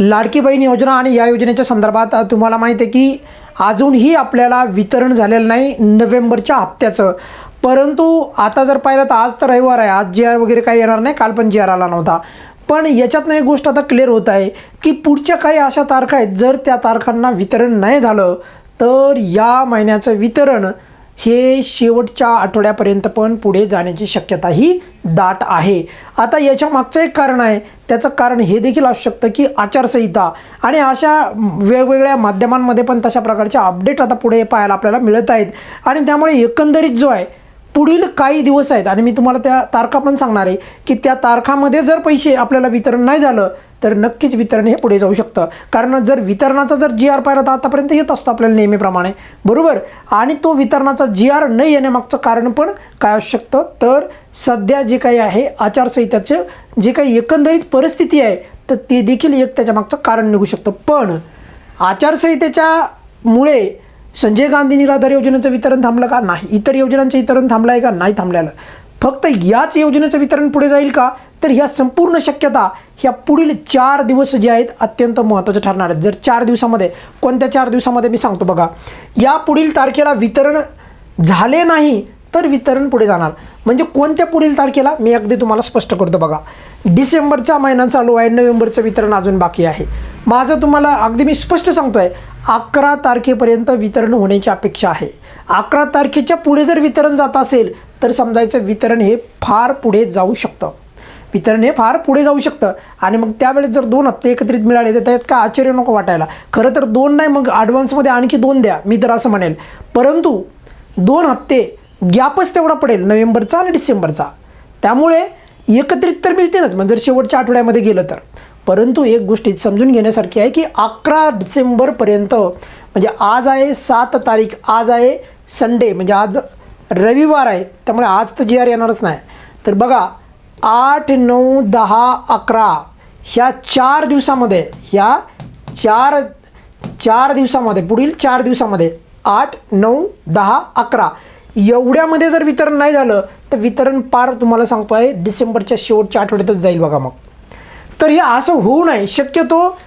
लाडकी बहीण योजना आणि या योजनेच्या संदर्भात तुम्हाला माहिती आहे की अजूनही आपल्याला वितरण झालेलं नाही नोव्हेंबरच्या हप्त्याचं. परंतु आता जर पाहिलं तर आज तर रविवार आहे. आज जी आर वगैरे काही येणार नाही. काल पण जी आर आला नव्हता. पण याच्यातनं एक गोष्ट आता क्लिअर होत आहे की पुढच्या काही अशा तारखा आहेत. जर त्या तारखांना वितरण नाही झालं तर या महिन्याचं वितरण हे शेवटच्या आठवड्यापर्यंत पण पुढे जाण्याची शक्यता ही दाट आहे. आता याच्या मागचं एक कारण आहे. त्याचं कारण हे देखील असू शकतं की आचारसंहिता आणि अशा वेगवेगळ्या माध्यमांमध्ये पण तशा प्रकारच्या अपडेट आता पुढे पाहायला आपल्याला मिळत आहेत. आणि त्यामुळे एकंदरीत जो आहे पुढील काही दिवस आहेत आणि मी तुम्हाला त्या तारखा पण सांगणार आहे की त्या तारखामध्ये जर पैसे आपल्याला वितरण नाही झालं तर नक्कीच वितरण हे पुढे जाऊ शकतं. कारण जर वितरणाचा जर जी आर पाहिला तर आतापर्यंत येत असतो आपल्याला नेहमीप्रमाणे. बरोबर? आणि तो वितरणाचा जी आर न येण्यामागचं कारण पण काय असू शकतं? तर सध्या जे काही आहे आचारसंहिताचं जे काही एकंदरीत परिस्थिती आहे तर ते देखील एक त्याच्यामागचं कारण निघू शकतं. पण आचारसंहितेच्या मुळे संजय गांधी निराधार योजनेचं वितरण थांबलं का? नाही. इतर योजनांचं वितरण थांबलं आहे का? नाही थांबलेलं. फक्त याच योजनेचं वितरण पुढे जाईल का? तर ह्या संपूर्ण शक्यता ह्या पुढील चार दिवस जे आहेत अत्यंत महत्त्वाचे ठरणार आहेत. जर चार दिवसामध्ये कोणत्या चार दिवसामध्ये मी सांगतो बघा. या पुढील तारखेला वितरण झाले नाही तर वितरण पुढे जाणार. म्हणजे कोणत्या पुढील तारखेला? मी अगदी तुम्हाला स्पष्ट करतो बघा. डिसेंबरचा महिना चालू आहे नोव्हेंबरचं वितरण अजून बाकी आहे. माझं तुम्हाला अगदी मी स्पष्ट सांगतो आहे अकरा तारखेपर्यंत वितरण होण्याची अपेक्षा आहे. अकरा तारखेच्या पुढे जर वितरण जात असेल तर समजायचं वितरण हे फार पुढे जाऊ शकतं. वितरण हे फार पुढे जाऊ शकतं. आणि मग त्यावेळेस जर दोन हप्ते एकत्रित मिळाले तर त्यात काय आश्चर्य नको वाटायला. खरं तर दोन नाही मग ॲडव्हान्समध्ये आणखी दोन द्या. मी तर असं म्हणेल परंतु दोन हप्ते गॅपच तेवढा पडेल नोव्हेंबरचा आणि डिसेंबरचा. त्यामुळे एकत्रित तर मिळतीलच म्हणजे जर शेवटच्या आठवड्यामध्ये गेलं तर. परंतु एक गोष्टी समजून घेण्यासारखी आहे की अकरा डिसेंबरपर्यंत म्हणजे आज आहे सात तारीख आज आहे संडे म्हणजे आज रविवार आहे त्यामुळे आज तर जी आर येणारच नाही. तर बघा आठ नऊ दहा अकरा ह्या चार दिवसामध्ये ह्या चार चार दिवसामध्ये पुढील चार दिवसामध्ये आठ नऊ दहा अकरा एवढ्यामध्ये जर वितरण नाही झालं तर वितरण पार तुम्हाला सांगतो आहे डिसेंबरच्या शेवटच्या आठवड्यातच जाईल बघा मग. तर हे असं होऊ नये. शक्यतो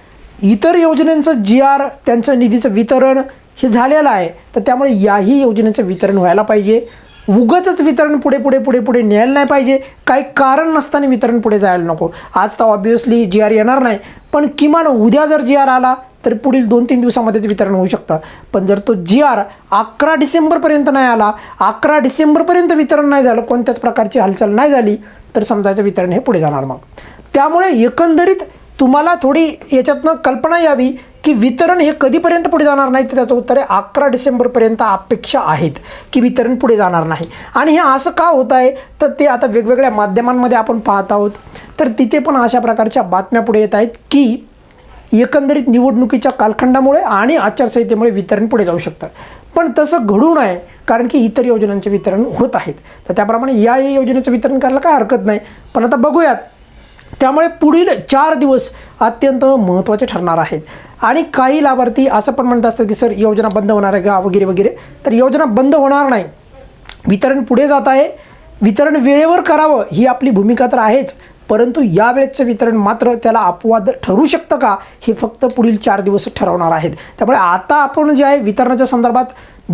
इतर योजनांचं जी आर त्यांचं निधीचं वितरण हे झालेलं आहे. तर त्यामुळे याही योजनेचं वितरण व्हायला पाहिजे. उगचच वितरण पुढे पुढे पुढे पुढे न्यायला नाही पाहिजे. काही कारण नसताना वितरण पुढे जायला नको. आज तर ऑब्वियसली जी आर येणार नाही. पण किमान उद्या जर जी आर आला तर पुढील दोन तीन दिवसामध्ये ते वितरण होऊ शकतं. पण जर तो जी आर अकरा डिसेंबरपर्यंत नाही आला अकरा डिसेंबरपर्यंत वितरण नाही झालं कोणत्याच प्रकारची हालचाल नाही झाली तर समजायचं वितरण हे पुढे जाणार मग. त्यामुळे एकंदरीत तुम्हाला थोडी याच्यातनं कल्पना यावी की वितरण हे कधीपर्यंत पुढे जाणार नाही तर त्याचं उत्तर आहे अकरा डिसेंबरपर्यंत अपेक्षा आहेत की वितरण पुढे जाणार नाही. आणि हे असं का होत आहे? तर ते आता वेगवेगळ्या माध्यमांमध्ये आपण पाहत आहोत. तर तिथे पण अशा प्रकारच्या बातम्या पुढे येत आहेत की एकंदरीत निवडणुकीच्या कालखंडामुळे आणि आचारसंहितेमुळे वितरण पुढे जाऊ शकतं. पण तसं घडू नये कारण की इतर योजनांचे वितरण होत आहेत. तर त्याप्रमाणे या योजनेचं वितरण करायला काय हरकत नाही. पण आता बघूयात. त्यामुळे पुढील चार दिवस अत्यंत महत्त्वाचे ठरणार आहेत. आणि काही लाभार्थी असं पण म्हणत असतात की सर योजना बंद होणार आहे का? वगैरे वगैरे. तर योजना बंद होणार नाही. वितरण पुढे जात आहे. वितरण वेळेवर करावं ही आपली भूमिका तर आहेच. परंतु यावेळेचं वितरण मात्र त्याला अपवाद ठरू शकतं का? हे फक्त पुढील चार दिवस ठरवणार आहेत. त्यामुळे आता आपण जे आहे वितरणाच्या संदर्भात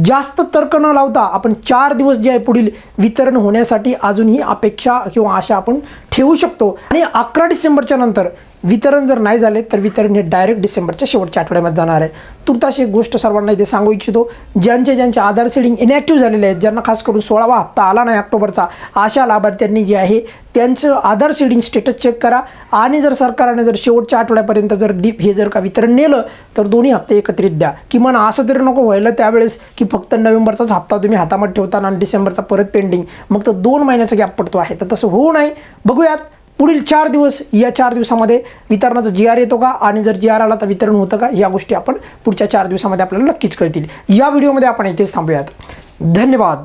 जास्त तर्क न लावता आपण चार दिवस जे आहे पुढील वितरण होण्यासाठी अजूनही अपेक्षा किंवा आशा आपण ठेवू शकतो. आणि अकरा डिसेंबरच्या नंतर वितरण जर नाही झाले तर वितरण हे डायरेक्ट डिसेंबरच्या शेवटच्या आठवड्यामध्ये जाणार आहे. तुर्तास एक गोष्ट सर्वांना इथे सांगू इच्छितो ज्यांचे ज्यांचे आधार सेडिंग इनॅक्टिव्ह झालेले आहेत ज्यांना खास करून सोळावा हप्ता आला नाही ऑक्टोबरचा अशा लाभार्थ्यांनी जे आहे त्यांचं आधार सेडिंग स्टेटस चेक करा. आणि जर सरकारने जर शेवटच्या आठवड्यापर्यंत जर डीप हे जर का वितरण नेलं तर दोन्ही हप्ते एकत्रित द्या. किमान असं तरी नको व्हायला त्यावेळेस की फक्त नोव्हेंबरचाच हप्ता तुम्ही हातामध्ये ठेवता आणि डिसेंबरचा परत पेंडिंग मग तर दोन महिन्याचा गॅप पडतो आहे. तर तसं होऊ नाही. बघूयात. पुढील चार दिवस या चार दिवसामध्ये वितरणाचा जी आर येतो का? आणि जर जी आर आला तर वितरण होतं का? या गोष्टी आपण पुढच्या चार दिवसामध्ये आपल्याला नक्कीच कळतील. या व्हिडिओमध्ये आपण इथेच थांबूयात. धन्यवाद.